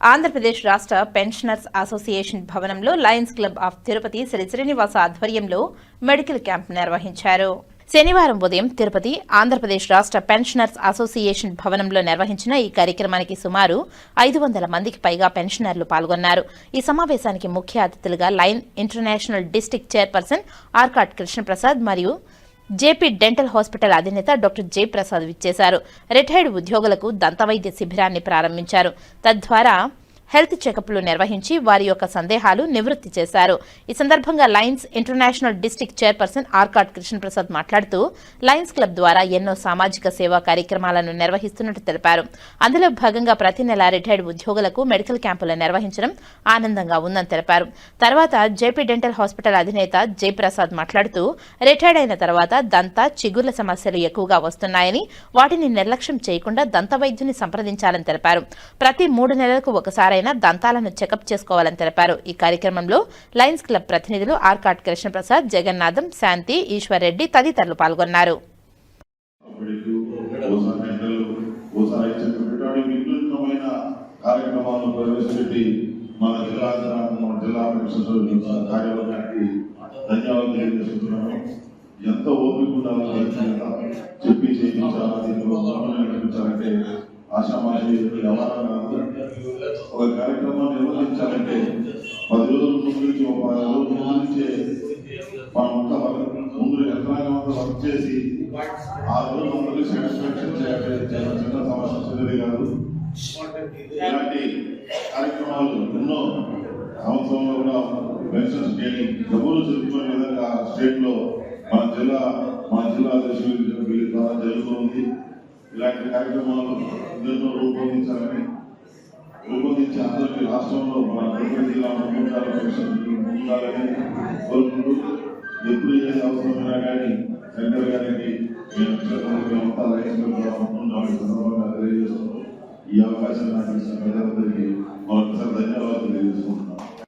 ఆంధ్రప్రదేశ్ రాష్ట్ర pensioners association భవనంలో lions club of Tirupati Shri Srinivasa ఆధ్వర్యంలో మెడికల్ క్యాంప్ నిర్వహించారు. శనివారం ఉదయం తిరుపతి ఆంధ్రప్రదేశ్ రాష్ట్ర పెన్షనర్స్ అసోసియేషన్ భవనంలో నిర్వహించిన ఈ కార్యక్రమానికి సుమారు ఐదు వందల మందికి పైగా పెన్షనర్లు పాల్గొన్నారు. ఈ సమావేశానికి ముఖ్య అతిథులుగా lions international district chairperson Arcot Krishnaprasad మరియు జేపీ డెంటల్ హాస్పిటల్ అధినేత డాక్టర్ జయప్రసాద్ విచ్చేశారు. రిటైర్డ్ ఉద్యోగులకు దంతవైద్య శిబిరాన్ని ప్రారంభించారు. తద్వారా హెల్త్ చెకప్లు నిర్వహించి వారి యొక్క సందేహాలు నివృత్తి చేశారు. ఈ సందర్భంగా lions international district chairperson Arcot Krishnaprasad మాట్లాడుతూ లయన్స్ క్లబ్ ద్వారా ఎన్నో సామాజిక సేవా కార్యక్రమాలను నిర్వహిస్తున్నట్టు తెలిపారు. అందులో భాగంగా ప్రతి నెల రిటైర్డ్ ఉద్యోగులకు మెడికల్ క్యాంపులు నిర్వహించడం ఆనందంగా ఉందని తెలిపారు. తర్వాత జేపీ డెంటల్ హాస్పిటల్ అధినేత జయప్రసాద్ మాట్లాడుతూ రిటైర్డ్ అయిన తర్వాత దంత చిగుర్ల సమస్యలు ఎక్కువగా వస్తున్నాయని వాటిని నిర్లక్ష్యం చేయకుండా దంత వైద్యుని సంప్రదించాలని తెలిపారు. ప్రతి మూడు నెలలకు ఒకసారి ఒకసారైనా దంతాలను చెకప్ చేసుకోవాలని తెలిపారు. ఈ కార్యక్రమంలో లయన్స్ క్లబ్ ప్రతినిధులు ఆర్కాట్ కృష్ణప్రసాద్ జగన్నాథం శాంతి ఈశ్వర్ రెడ్డి తదితరులు పాల్గొన్నారు. కార్యక్రమాలను ప్రవేశపెట్టి మన జిల్లా మన జిల్లా కార్యవర్గానికి ధన్యవాదాలు తెలియజేస్తున్నాను. ఎంత ఓపిక చెప్పి చేయించాలి దీనిలో గమనం నడిపించాలంటే ఆశామాషి వ్యవహారం ఒక కార్యక్రమాన్ని నిర్వహించాలంటే పది రోజుల ముందు నుంచి ఒక పది రోజుల ముందు నుంచే మనమంతా వర్క్ ముందు యంత్రాంగం వర్క్ చేసి ఆ రోజు అందరికీ సాటిస్ఫాక్షన్ చేయాలి చాలా చిన్న సమస్య చిన్నది కాదు ఇలాంటి కార్యక్రమాలు ఎన్నో సంవత్సరంలో కూడా పెన్షన్ స్టేట్ డబ్బులు చెప్పుకునే విధంగా స్టేట్లో మన జిల్లా మన జిల్లా విశ్వవిద్యాలయం ద్వారా జరుగుతుంది ఇలాంటి కార్యక్రమాలు ఎన్నో రూపొందించాలని రూపొందించి అందరికీ రాష్ట్రంలో మన తిరుపతి జిల్లా ముందుగా పెన్షన్ ఉండాలని కోరుకుంటూ ఎప్పుడు ఏది అవసరమైనా కానీ శంకర్ గారికి మేము అంతా లైఫ్లో ఉండాలని సందర్భంగా తెలియజేస్తున్నాం ఈ అవకాశం నాకు ఇచ్చిన ప్రజలందరికీ మరొకసారి ధన్యవాదాలు తెలియజేస్తున్నాం